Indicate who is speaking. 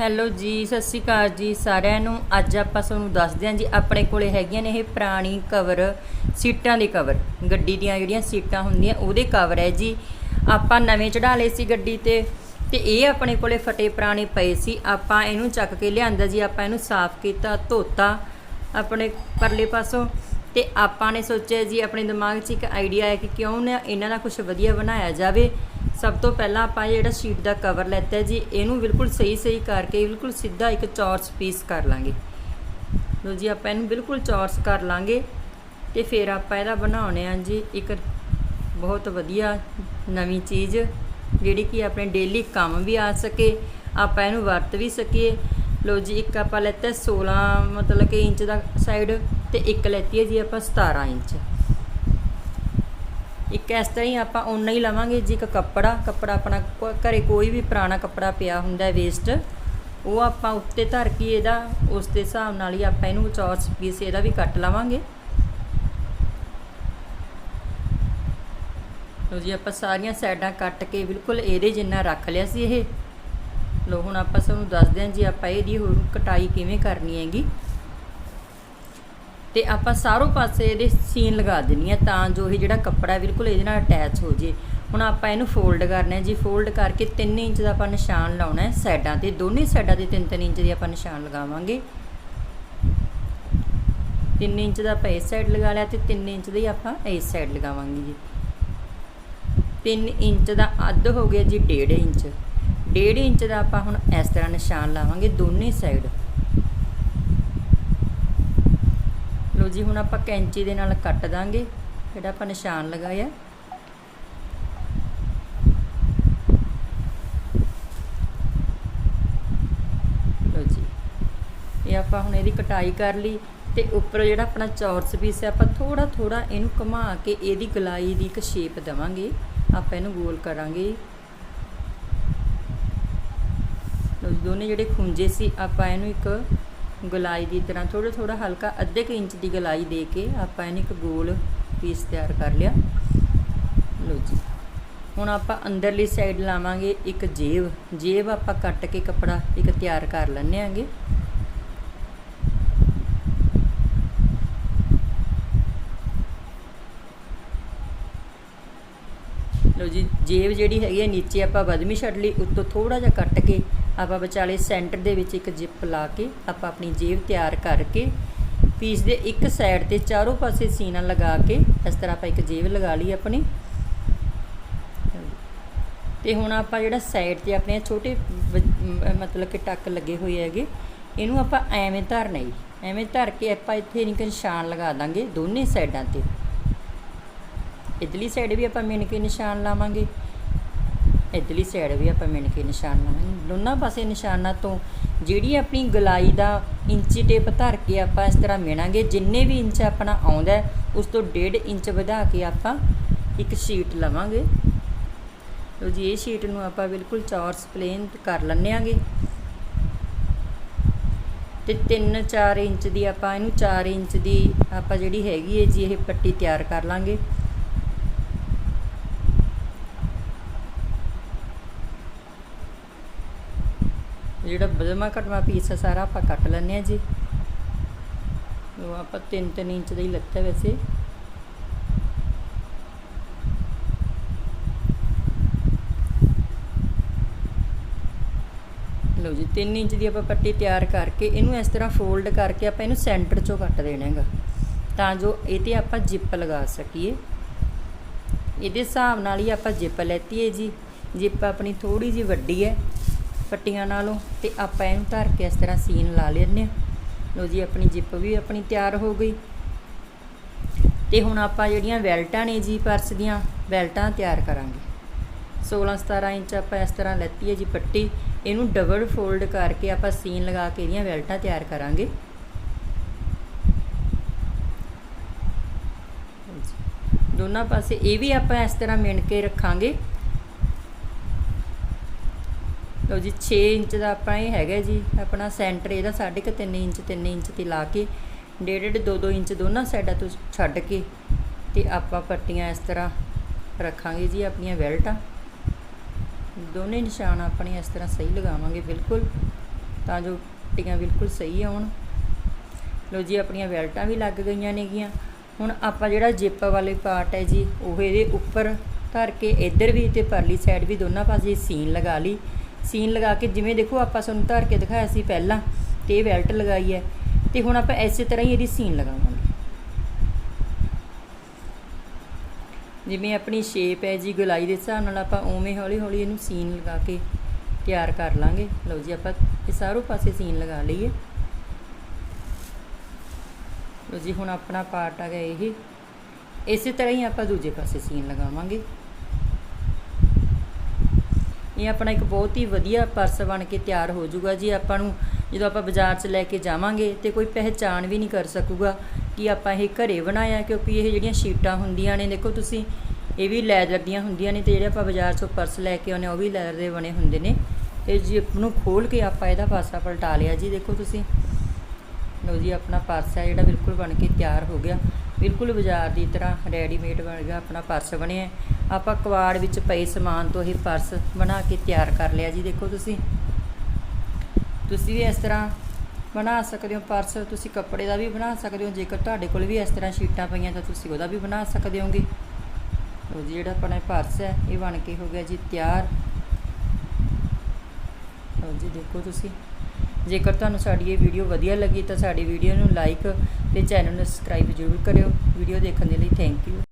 Speaker 1: Hello ਜੀ, ਸਤਿ ਸ਼੍ਰੀ ਅਕਾਲ ਜੀ ਸਾਰਿਆਂ ਨੂੰ। ਅੱਜ ਆਪਾਂ ਤੁਹਾਨੂੰ ਦੱਸਦੇ ਹਾਂ ਜੀ, ਆਪਣੇ ਕੋਲੇ ਹੈਗੀਆਂ ਨੇ ਇਹ ਪੁਰਾਣੀ ਕਵਰ ਸੀਟਾਂ ਦੇ ਕਵਰ ਗੱਡੀ ਦੀਆਂ ਜਿਹੜੀਆਂ ਸੀਟਾਂ ਹੁੰਦੀਆਂ, ਉਹਦੇ ਕਵਰ ਹੈ ਜੀ। ਆਪਾਂ ਨਵੇਂ ਚੜਾ ਲਏ ਸੀ ਗੱਡੀ ਤੇ ਤੇ ਇਹ ਆਪਣੇ ਕੋਲੇ ਫਟੇ ਪੁਰਾਣੇ ਪਏ ਸੀ। ਆਪਾਂ ਇਹਨੂੰ ਚੱਕ ਕੇ ਲਿਆਂਦਾ ਜੀ, ਆਪਾਂ ਇਹਨੂੰ ਸਾਫ਼ ਕੀਤਾ, ਧੋਤਾ ਆਪਣੇ ਪਰਲੇ ਪਾਸੋਂ। ਤੇ ਆਪਾਂ ਨੇ ਸੋਚਿਆ ਜੀ, ਆਪਣੇ ਦਿਮਾਗ 'ਚ ਇੱਕ ਆਈਡੀਆ ਹੈ ਕਿ ਕਿਉਂ ਨਾ ਇਹਨਾਂ ਦਾ ਕੁਝ ਵਧੀਆ ਬਣਾਇਆ ਜਾਵੇ। ਸਭ ਤੋਂ ਪਹਿਲਾਂ ਆਪਾਂ ਜਿਹੜਾ ਸ਼ੀਟ ਦਾ ਕਵਰ ਲੈਤਾ ਜੀ, ਇਹਨੂੰ ਬਿਲਕੁਲ ਸਹੀ ਸਹੀ ਕਰਕੇ ਬਿਲਕੁਲ ਸਿੱਧਾ ਇੱਕ ਚੌਰਸ ਪੀਸ ਕਰ ਲਾਂਗੇ। ਲੋ ਜੀ, ਆਪਾਂ ਇਹਨੂੰ ਬਿਲਕੁਲ ਚੌਰਸ ਕਰ ਲਾਂਗੇ ਤੇ ਫਿਰ ਆਪਾਂ ਇਹਦਾ ਬਣਾਉਣੇ ਆ ਜੀ ਇੱਕ ਬਹੁਤ ਵਧੀਆ ਨਵੀਂ ਚੀਜ਼, ਜਿਹੜੀ ਕਿ ਆਪਣੇ ਡੇਲੀ ਕੰਮ ਵੀ ਆ ਸਕੇ, ਆਪਾਂ ਇਹਨੂੰ ਵਰਤ ਵੀ ਸਕੀਏ। ਲੋ ਜੀ, ਇੱਕ ਆਪਾਂ ਲੈਤਾ 16 ਮਤਲਬ ਕਿ ਇੰਚ ਦਾ ਸਾਈਡ ਤੇ ਇੱਕ ਲੈਤੀ ਹੈ ਜੀ ਆਪਾਂ 17 ਇੰਚ। ਇੱਕ ਇਸ ਤਰ੍ਹਾਂ ਹੀ ਆਪਾਂ ਓਨਾ ਹੀ ਲਵਾਂਗੇ ਜੀ, ਇੱਕ ਕੱਪੜਾ ਕੱਪੜਾ ਆਪਣਾ ਕੋ- ਘਰੇ ਕੋਈ ਵੀ ਪੁਰਾਣਾ ਕੱਪੜਾ ਪਿਆ ਹੁੰਦਾ ਹੈ ਵੇਸਟ ਉਹ ਆਪਾਂ ਉੱਤੇ ਧਰ ਕੇ ਇਹਦਾ, ਉਸ ਦੇ ਹਿਸਾਬ ਨਾਲ ਹੀ ਆਪਾਂ ਇਹਨੂੰ ਚੌਰਸ ਪੀਸ ਇਹਦਾ ਵੀ ਕੱਟ ਲਵਾਂਗੇ। ਲੋ ਜੀ, ਆਪਾਂ ਸਾਰੀਆਂ ਸਾਈਡਾਂ ਕੱਟ ਕੇ ਬਿਲਕੁਲ ਇਹਦੇ ਜਿੰਨਾ ਰੱਖ ਲਿਆ ਸੀ ਇਹ। ਲੋ ਹੁਣ ਆਪਾਂ ਤੁਹਾਨੂੰ ਦੱਸਦੇ ਹਾਂ ਜੀ, ਆਪਾਂ ਇਹਦੀ ਹੋਰ ਕਟਾਈ ਕਿਵੇਂ ਕਰਨੀ ਹੈਗੀ। ਤੇ ਆਪਾਂ ਸਾਰੋਂ ਪਾਸੇ ਇਹਦੇ ਸੀਨ ਲਗਾ ਦੇਣੀ ਆ ਤਾਂ ਜੋ ਇਹ ਜਿਹੜਾ ਕੱਪੜਾ ਬਿਲਕੁਲ ਇਹਦੇ ਨਾਲ ਅਟੈਚ ਹੋ ਜੇ। ਹੁਣ ਆਪਾਂ ਇਹਨੂੰ ਫੋਲਡ ਕਰਨਾ ਹੈ। ਜੀ ਫੋਲਡ ਕਰਕੇ 3 ਇੰਚ ਦਾ ਆਪਾਂ ਨਿਸ਼ਾਨ ਲਾਉਣਾ ਹੈ ਸਾਈਡਾਂ ਤੇ, ਦੋਨੇ ਸਾਈਡਾਂ ਤੇ 3-3 ਇੰਚ ਦੀ ਆਪਾਂ ਨਿਸ਼ਾਨ ਲਗਾਵਾਂਗੇ। 3 ਇੰਚ ਦਾ ਆਪਾਂ ਇਸ ਸਾਈਡ ਲਗਾ ਲਿਆ ਤੇ 3 ਇੰਚ ਦੀ ਆਪਾਂ ਇਸ ਸਾਈਡ ਲਗਾਵਾਂਗੇ ਜੀ। 3 ਇੰਚ ਦਾ ਅੱਧ ਹੋ ਗਿਆ ਜੀ 1.5 ਇੰਚ। 1.5 ਇੰਚ ਦਾ ਆਪਾਂ ਹੁਣ ਇਸ ਤਰ੍ਹਾਂ ਨਿਸ਼ਾਨ ਲਾਵਾਂਗੇ ਦੋਨੇ ਸਾਈਡ। ਲੋ ਜੀ, ਹੁਣ ਆਪਾਂ ਕੈਂਚੀ ਦੇ ਨਾਲ ਕੱਟ ਦਾਂਗੇ। ਜਿਹੜਾ ਆਪਾਂ ਨਿਸ਼ਾਨ ਲਗਾਇਆ। ਲੋ ਜੀ, ਇਹ ਆਪਾਂ ਹੁਣ ਇਹਦੀ ਕਟਾਈ ਕਰ ਲਈ ਤੇ ਉੱਪਰ ਜਿਹੜਾ ਆਪਣਾ ਚੌਰਸ ਪੀਸ ਹੈ, ਆਪਾਂ ਥੋੜਾ ਥੋੜਾ ਇਹਨੂੰ ਘੁਮਾ ਕੇ ਇਹਦੀ ਗਲਾਈ ਦੀ ਇੱਕ ਸ਼ੇਪ ਦੇਵਾਂਗੇ। ਆਪਾਂ ਇਹਨੂੰ ਗੋਲ ਕਰਾਂਗੇ। ਦੋਨੇ ਜਿਹੜੇ ਖੁੰਝੇ ਸੀ, ਆਪਾਂ ਇਹਨੂੰ ਇੱਕ ਗਲਾਈ ਦੀ ਤਰ੍ਹਾਂ ਥੋੜਾ ਥੋੜਾ ਹਲਕਾ ਅੱਧੇ ਕੁ ਇੰਚ ਦੀ ਗਲਾਈ ਦੇ ਕੇ ਆਪਾਂ ਇਹਨੂੰ ਇੱਕ ਗੋਲ ਪੀਸ ਤਿਆਰ ਕਰ ਲਿਆ। ਲੋ ਜੀ। ਹੁਣ ਆਪਾਂ ਅੰਦਰਲੀ ਸਾਈਡ ਲਾਵਾਂਗੇ ਇੱਕ ਜੇਬ। ਜੇਬ ਆਪਾਂ ਕੱਟ ਕੇ ਕੱਪੜਾ ਇੱਕ ਤਿਆਰ ਕਰ ਲੈਣੇ ਆਂਗੇ ਲੋ ਜੀ, ਜੇਬ ਜਿਹੜੀ ਹੈਗੀ ਹੈ ਨੀਚੇ ਆਪਾਂ ਬਦਮੀ ਛੱਡ ਲਈ, ਉੱਤੋਂ ਥੋੜਾ ਜਿਹਾ ਕੱਟ ਕੇ ਆਪਾਂ ਵਿਚਾਲੇ ਸੈਂਟਰ ਦੇ ਵਿੱਚ ਇੱਕ ਜਿਪ ਲਾ ਕੇ ਆਪਾਂ ਆਪਣੀ ਜੇਬ ਤਿਆਰ ਕਰਕੇ ਪੀਸ ਦੇ ਇੱਕ ਸਾਈਡ ਤੇ ਚਾਰੋਂ ਪਾਸੇ ਸੀਨਾ ਲਗਾ ਕੇ ਇਸ ਤਰ੍ਹਾਂ ਆਪਾਂ ਇੱਕ ਜੇਬ ਲਗਾ ਲਈ ਆਪਣੀ। ਤੇ ਹੁਣ ਆਪਾਂ ਜਿਹੜਾ ਸਾਈਡ ਤੇ ਆਪਣੇ ਛੋਟੇ ਮਤਲਬ ਕਿ ਟੱਕ ਲੱਗੇ ਹੋਏ ਹੈਗੇ, ਇਹਨੂੰ ਆਪਾਂ ਐਵੇਂ ਧਰਨਾ ਹੀ ਐਵੇਂ ਧਰ ਕੇ ਆਪਾਂ ਇੱਥੇ ਨਿਕ ਨਿਸ਼ਾਨ ਲਗਾ ਦਾਂਗੇ ਦੋਨੇ ਸਾਈਡਾਂ ਤੇ। ਇਧਰਲੀ ਸਾਈਡ ਵੀ ਆਪਾਂ ਮਿਣ ਕੇ ਨਿਸ਼ਾਨ ਲਾਵਾਂਗੇ। ਇਧਰਲੀ ਸਾਈਡ ਵੀ ਆਪਾਂ ਮਿਣ ਕੇ ਨਿਸ਼ਾਨਾ ਦੋਨਾਂ ਪਾਸੇ ਨਿਸ਼ਾਨਾਂ ਤੋਂ ਜਿਹੜੀ ਆਪਣੀ ਗਲਾਈ ਦਾ ਇੰਚੀ ਟੇਪ ਧਰ ਕੇ ਆਪਾਂ ਇਸ ਤਰ੍ਹਾਂ ਮਿਣਾਂਗੇ, ਜਿੰਨੇ ਵੀ ਇੰਚ ਆਪਣਾ ਆਉਂਦਾ ਉਸ ਤੋਂ 1.5 ਇੰਚ ਵਧਾ ਕੇ ਆਪਾਂ ਇੱਕ ਸ਼ੀਟ ਲਵਾਂਗੇ। ਲੋ ਜੀ, ਇਹ ਸ਼ੀਟ ਨੂੰ ਆਪਾਂ ਬਿਲਕੁਲ ਚੌਰਸ ਪਲੇਨ ਕਰ ਲੈਣੇ ਆਂਗੇ ਤੇ 3-4 ਇੰਚ ਦੀ ਆਪਾਂ, ਇਹਨੂੰ 4 ਇੰਚ ਦੀ ਆਪਾਂ ਜਿਹੜੀ ਹੈਗੀ ਹੈ ਜੀ, ਇਹ ਪੱਟੀ ਤਿਆਰ ਕਰ ਲਾਂਗੇ। ਜਿਹੜਾ ਬਦਮਾ ਕਟਵਾ ਪੀਸ ਹੈ ਸਾਰਾ ਆਪਾਂ ਕੱਟ ਲੈਣੇ ਆ ਜੀ। ਉਹ ਆਪਾਂ 3-3 ਇੰਚ ਦਾ ਹੀ ਲੱਤਾ ਵੈਸੇ। ਲਓ ਜੀ 3 ਇੰਚ ਦੀ ਆਪਾਂ ਪੱਟੀ ਤਿਆਰ ਕਰਕੇ ਇਹਨੂੰ ਇਸ ਤਰ੍ਹਾਂ ਫੋਲਡ ਕਰਕੇ ਆਪਾਂ ਇਹਨੂੰ ਸੈਂਟਰ ਚੋਂ ਕੱਟ ਦੇਣਾ ਹੈਗਾ। ਤਾਂ ਜੋ ਇਹ ਤੇ ਆਪਾਂ ਜਿੱਪ ਲਗਾ ਸਕੀਏ। ਇਹਦੇ ਹਿਸਾਬ ਨਾਲ ਹੀ ਆਪਾਂ ਜਿੱਪ ਲੈਤੀ ਹੈ ਜੀ। ਜਿੱਪ ਆਪਣੀ ਥੋੜੀ ਜੀ ਵੱਡੀ ਹੈ। ਪੱਟੀਆਂ ਨਾਲੋਂ ਤੇ ਆਪਾਂ ਇਹਨੂੰ ਧਰ ਕੇ ਇਸ ਤਰ੍ਹਾਂ ਸੀਨ ਲਾ ਲੈਣੇ ਆ ਲਓ ਜੀ, ਆਪਣੀ ਜਿੱਪ ਵੀ ਆਪਣੀ ਤਿਆਰ ਹੋ ਗਈ। ਤੇ ਹੁਣ ਆਪਾਂ ਜਿਹੜੀਆਂ ਵੈਲਟਾਂ ਨੇ ਜੀ ਪਰਸ ਦੀਆਂ ਵੈਲਟਾਂ ਤਿਆਰ ਕਰਾਂਗੇ। 16 17 ਇੰਚ ਆਪਾਂ ਇਸ ਤਰ੍ਹਾਂ ਲੈਤੀ ਹੈ ਜੀ ਪੱਟੀ। ਇਹਨੂੰ ਡਬਲ ਫੋਲਡ ਕਰਕੇ ਆਪਾਂ ਸੀਨ ਲਗਾ ਕੇ ਇਹਦੀਆਂ ਵੈਲਟਾਂ ਤਿਆਰ ਕਰਾਂਗੇ। ਦੋਨਾਂ ਪਾਸੇ ਇਹ ਵੀ ਆਪਾਂ ਇਸ ਤਰ੍ਹਾਂ ਮਿਣ ਕੇ ਰੱਖਾਂਗੇ। ਲਓ ਜੀ 6 ਇੰਚ ਦਾ ਆਪਣਾ ਇਹ ਹੈਗਾ ਜੀ, ਆਪਣਾ ਸੈਂਟਰ ਇਹਦਾ 3.5 ਇੰਚ 3 ਇੰਚ ਤੇ ਲਾ ਕੇ ਡੇਢ ਡੇਢ 2-2 ਇੰਚ ਦੋਨਾਂ ਸਾਈਡਾਂ ਤੋਂ ਛੱਡ ਕੇ ਤੇ ਆਪਾਂ ਪੱਟੀਆਂ ਇਸ ਤਰ੍ਹਾਂ ਰੱਖਾਂਗੇ ਜੀ ਆਪਣੀਆਂ ਬੈਲਟਾਂ। ਦੋਨੇ ਨਿਸ਼ਾਨ ਆਪਣੇ ਇਸ ਤਰ੍ਹਾਂ ਸਹੀ ਲਗਾਵਾਂਗੇ ਬਿਲਕੁਲ, ਤਾਂ ਜੋ ਪੱਟੀਆਂ ਬਿਲਕੁਲ ਸਹੀ ਆਉਣ। ਲੋ ਜੀ, ਆਪਣੀਆਂ ਬੈਲਟਾਂ ਵੀ ਲੱਗ ਗਈਆਂ ਨੇਗੀਆਂ। ਹੁਣ ਆਪਾਂ ਜਿਹੜਾ ਜਿੱਪ ਵਾਲੇ ਪਾਰਟ ਹੈ ਜੀ, ਉਹ ਇਹਦੇ ਉੱਪਰ ਧਰ ਕੇ ਇੱਧਰ ਵੀ ਤੇ ਪਰਲੀ ਸਾਈਡ ਵੀ ਦੋਨਾਂ ਪਾਸੇ ਸੀਨ ਲਗਾ ਲਈ। ਸੀਨ ਲਗਾ ਕੇ ਜਿਵੇਂ ਦੇਖੋ ਆਪਾਂ ਤੁਹਾਨੂੰ ਧਾਰ ਕੇ ਦਿਖਾਇਆ ਸੀ ਪਹਿਲਾਂ ਤੇ ਇਹ ਬੈਲਟ ਲਗਾਈ ਹੈ ਤੇ ਹੁਣ ਆਪਾਂ ਇਸੇ ਤਰ੍ਹਾਂ ਹੀ ਇਹਦੀ ਸੀਨ ਲਗਾਵਾਂਗੇ। ਜਿਵੇਂ ਆਪਣੀ ਸ਼ੇਪ ਹੈ ਜੀ, ਗੁਲਾਈ ਦੇ ਹਿਸਾਬ ਨਾਲ ਆਪਾਂ ਉਵੇਂ ਹੌਲੀ ਹੌਲੀ ਇਹਨੂੰ ਸੀਨ ਲਗਾ ਕੇ ਤਿਆਰ ਕਰ ਲਾਂਗੇ। ਲਓ ਜੀ, ਆਪਾਂ ਇਹ ਸਾਰੋਂ ਪਾਸੇ ਸੀਨ ਲਗਾ ਲਈਏ। ਲਓ ਜੀ, ਹੁਣ ਆਪਣਾ ਪਾਰਟ ਆ ਗਿਆ ਇਹ। ਇਸੇ ਤਰ੍ਹਾਂ ਹੀ ਆਪਾਂ ਦੂਜੇ ਪਾਸੇ ਸੀਨ ਲਗਾਵਾਂਗੇ। ਇਹ ਆਪਣਾ ਇੱਕ ਬਹੁਤ ਹੀ ਵਧੀਆ ਪਰਸ ਬਣ ਕੇ ਤਿਆਰ ਹੋ ਜਾਊਗਾ ਜੀ। ਆਪਾਂ ਨੂੰ ਜਦੋਂ ਆਪਾਂ ਬਾਜ਼ਾਰ 'ਚ ਲੈ ਕੇ ਜਾਵਾਂਗੇ ਤੇ ਕੋਈ ਪਹਿਚਾਣ ਵੀ ਨਹੀਂ ਕਰ ਸਕੂਗਾ ਕਿ ਆਪਾਂ ਇਹ ਘਰੇ ਬਣਾਇਆ, ਕਿਉਂਕਿ ਇਹ ਜਿਹੜੀਆਂ ਸ਼ੀਟਾਂ ਹੁੰਦੀਆਂ ਨੇ, ਦੇਖੋ ਤੁਸੀਂ, ਇਹ ਵੀ ਲੈਦਰ ਦੀਆਂ ਹੁੰਦੀਆਂ ਨੇ ਤੇ ਜਿਹੜੇ ਆਪਾਂ ਬਾਜ਼ਾਰ 'ਚੋਂ ਪਰਸ ਲੈ ਕੇ ਆਉਂਦੇ ਉਹ ਵੀ ਲੈਦਰ ਦੇ ਬਣੇ ਹੁੰਦੇ ਨੇ। ਤੇ ਜੀ ਨੂੰ ਖੋਲ ਕੇ ਆਪਾਂ ਇਹਦਾ ਪਾਸਾ ਪਲਟਾ ਲਿਆ ਜੀ। ਦੇਖੋ ਤੁਸੀਂ, ਲਓ ਜੀ, ਆਪਣਾ ਪਰਸ ਹੈ ਜਿਹੜਾ ਬਿਲਕੁਲ ਬਣ ਕੇ ਤਿਆਰ ਹੋ ਗਿਆ। ਬਿਲਕੁਲ ਬਾਜ਼ਾਰ ਦੀ ਤਰ੍ਹਾਂ ਰੈਡੀਮੇਡ ਬਣ ਗਿਆ, ਆਪਣਾ ਪਰਸ ਬਣਿਆ। ਆਪਾਂ ਕਵਾੜ ਵਿੱਚ ਪਏ ਸਮਾਨ ਤੋਂ ਇਹ ਪਰਸ ਬਣਾ ਕੇ ਤਿਆਰ ਕਰ ਲਿਆ ਜੀ। ਦੇਖੋ ਤੁਸੀਂ। ਤੁਸੀਂ ਵੀ ਇਸ ਤਰ੍ਹਾਂ ਬਣਾ ਸਕਦੇ ਹੋ ਪਰਸ। ਤੁਸੀਂ ਕੱਪੜੇ ਦਾ ਵੀ ਬਣਾ ਸਕਦੇ ਹੋ। ਜੇਕਰ ਤੁਹਾਡੇ ਕੋਲ ਵੀ ਇਸ ਤਰ੍ਹਾਂ ਸ਼ੀਟਾਂ ਪਈਆਂ ਤਾਂ ਤੁਸੀਂ ਉਹਦਾ ਵੀ ਬਣਾ ਸਕਦੇ ਹੋਗੇ। ਲਓ ਜੀ, ਜਿਹੜਾ ਆਪਣਾ ਪਰਸ ਹੈ, ਇਹ ਬਣ ਕੇ ਹੋ ਗਿਆ ਜੀ ਤਿਆਰ। ਲਓ ਜੀ, ਦੇਖੋ ਤੁਸੀਂ। ਜੇਕਰ ਤੁਹਾਨੂੰ ਸਾਡੀ ਇਹ ਵੀਡੀਓ ਵਧੀਆ ਲੱਗੀ ਤਾਂ ਸਾਡੀ ਵੀਡੀਓ ਨੂੰ ਲਾਈਕ ਤੇ ਚੈਨਲ ਨੂੰ ਸਬਸਕ੍ਰਾਈਬ ਜ਼ਰੂਰ ਕਰਿਓ। ਵੀਡੀਓ ਦੇਖਣ ਦੇ ਲਈ ਥੈਂਕ ਯੂ।